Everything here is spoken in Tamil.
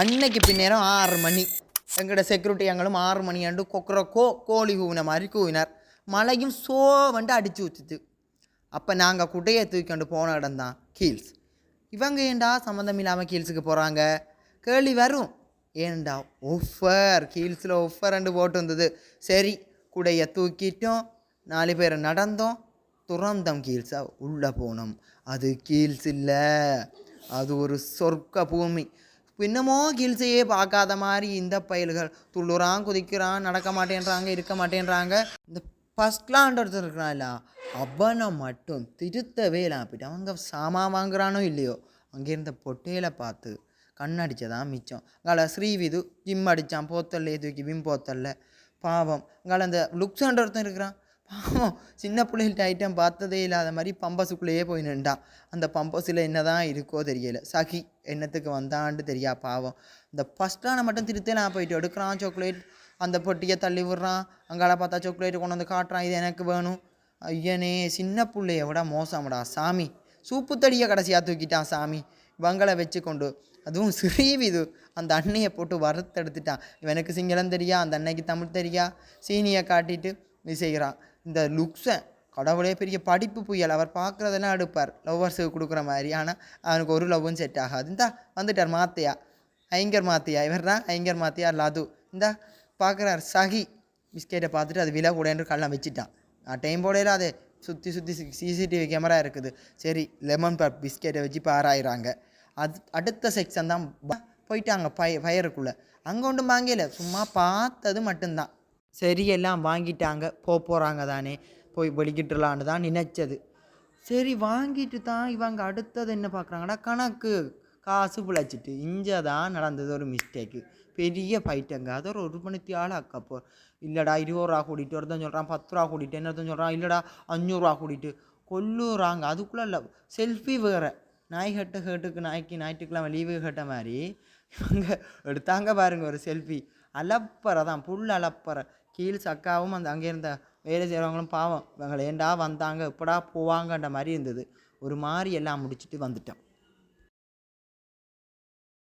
அன்னைக்கு பின்னேரம் ஆறு மணி. எங்களோட செக்யூரிட்டி எங்களும் ஆறு மணி ஆண்டு கொக்குற கோ கோழி கூவின மாதிரி கூவினார். மழையும் சோ அடித்து அடிச்சு ஊற்றுது அப்போ நாங்கள் குட்டையை தூக்கிண்டு போன இடம் தான் கீல்ஸ். இவங்க ஏண்டா சம்மந்தம் இல்லாமல் கீல்ஸுக்கு போகிறாங்க கேள்வி வரும். ஏண்டா ஒஃபர் கீல்ஸில் ஒஃபர் ரெண்டு போட்டு வந்தது. சரி குடையை தூக்கிட்டோம். நாலு பேர் நடந்தோம். துறந்தம் கீல்ஸாக உள்ளே போனோம். அது கீல்ஸ் இல்லை. அது ஒரு சொர்க்க பூமி. இன்னமோ கீழ்ஸையே பார்க்காத மாதிரி இந்த பயல்கள். துள்ளுறான் குதிக்கிறான் நடக்க மாட்டேன்றாங்க இருக்க மாட்டேன்றாங்க. இந்த ஃபஸ்ட்லாம் ஒருத்தர் இருக்கிறான்ல அவனை மட்டும் திருத்தவே இல்லை. அப்படி அவங்க சாமான் வாங்குறானோ இல்லையோ? அங்கேருந்த பொட்டையில பார்த்து கண்ணடிச்சதான் மிச்சம். அங்கால ஸ்ரீவிது ஜிம் அடித்தான் போத்தல்ல தூக்கி விம் போத்தல்ல? பாவம். அங்கால அந்த லுக்ஸான்ற ஒருத்தன் இருக்கிறான். ஆமாம் சின்ன பிள்ளைகள்ட்ட ஐட்டம் பார்த்ததே இல்லாத மாதிரி பம்பஸுக்குள்ளேயே போய் நின்றான் அந்த பம்பஸில் என்ன தான் இருக்கோ தெரியல. சகி என்னத்துக்கு வந்தான்ட்டு தெரியா பாவம். இந்த ஃபஸ்ட்டான மட்டும் திருத்தே நான் போயிட்டு எடுக்கிறான் சாக்லேட் அந்த பொட்டியை தள்ளி விடுறான். அங்கால பார்த்தா சாக்லேட் கொண்டு வந்து காட்டுறான். இது எனக்கு வேணும். ஐயனே சின்ன பிள்ளைய விட மோசம்டா. சாமி சூப்பு தடியை கடைசியாக தூக்கிட்டான் சாமி. இவங்களை வச்சு கொண்டு அதுவும் ஸ்ரீவிது அந்த அண்ணையை போட்டு வறுத்தெடுத்துட்டான். இவனுக்கு சிங்களம் தெரியா? அந்த அன்னைக்கு தமிழ் தெரியா? சீனியை காட்டிட்டு இது செய்கிறான். இந்த லுக்ஸை கடவுளே பெரிய படிப்பு புயல். அவர் பார்க்குறதெல்லாம் எடுப்பார். லவ்வர்ஸுக்கு கொடுக்குற மாதிரி. ஆனால் அவனுக்கு ஒரு லவ்வும் செட் ஆகாது. இந்தா வந்துட்டார் மாத்தையா. ஐங்கர் மாத்தியா. இவர் தான் ஐங்கர் மாத்தியா லது. இந்தா பார்க்குறார் சகி. பிஸ்கெட்டை பார்த்துட்டு அது விலை கூடன்னு கல்லாம் வச்சுட்டான். நான் டைம் போடையில அது சுற்றி சுற்றி சிசிடிவி கேமரா இருக்குது. சரி லெமன் பப் பிஸ்கெட்டை வச்சு பாராயிறாங்க அது அடுத்த செக்ஷன் தான். போயிட்டாங்க பய ஃபயருக்குள்ளே அங்கே ஒன்றும் வாங்கல. சும்மா பார்த்தது மட்டும்தான். சரியெல்லாம் வாங்கிட்டாங்க போக போகிறாங்க தானே போய் வெளிக்கிட்டுலான்னு தான் நினச்சது. சரி வாங்கிட்டு தான் இவங்க அடுத்தது என்ன பார்க்குறாங்கன்னா கணக்கு காசு பிழைச்சிட்டு இங்கே தான் நடந்தது ஒரு மிஸ்டேக்கு பெரிய ஃபைட்டுங்க அது ஒரு ஒரு மணித்தி ஆள் அக்கப்போ இல்லைடா இருபது ரூபா கூட்டிட்டு ஒருத்தன் சொல்கிறான் பத்து ரூபா கூட்டிட்டு இன்னொருத்தன் சொல்கிறான் இல்லைடா அஞ்சூறுரூவா கூட்டிட்டு. கொல்லுறாங்க. அதுக்குள்ளே இல்லை செல்ஃபி வேறு. நாய் ஹெட்டு ஹேட்டுக்கு நாய்க்கு ஞாயிற்றுக்கிழமை லீவு கேட்ட மாதிரி இவங்க எடுத்தாங்க பாருங்கள் ஒரு செல்ஃபி அலப்பறை தான் புல் அலப்பறை. கீழ் சக்காவும் அந்த அங்கே இருந்த வேலை செய்கிறவங்களும் பாவம். இவங்களை ஏண்டா வந்தாங்க? எப்படா போவாங்கன்ற மாதிரி இருந்தது. ஒரு மாதிரி எல்லாம் முடிச்சுட்டு வந்துட்டோம்.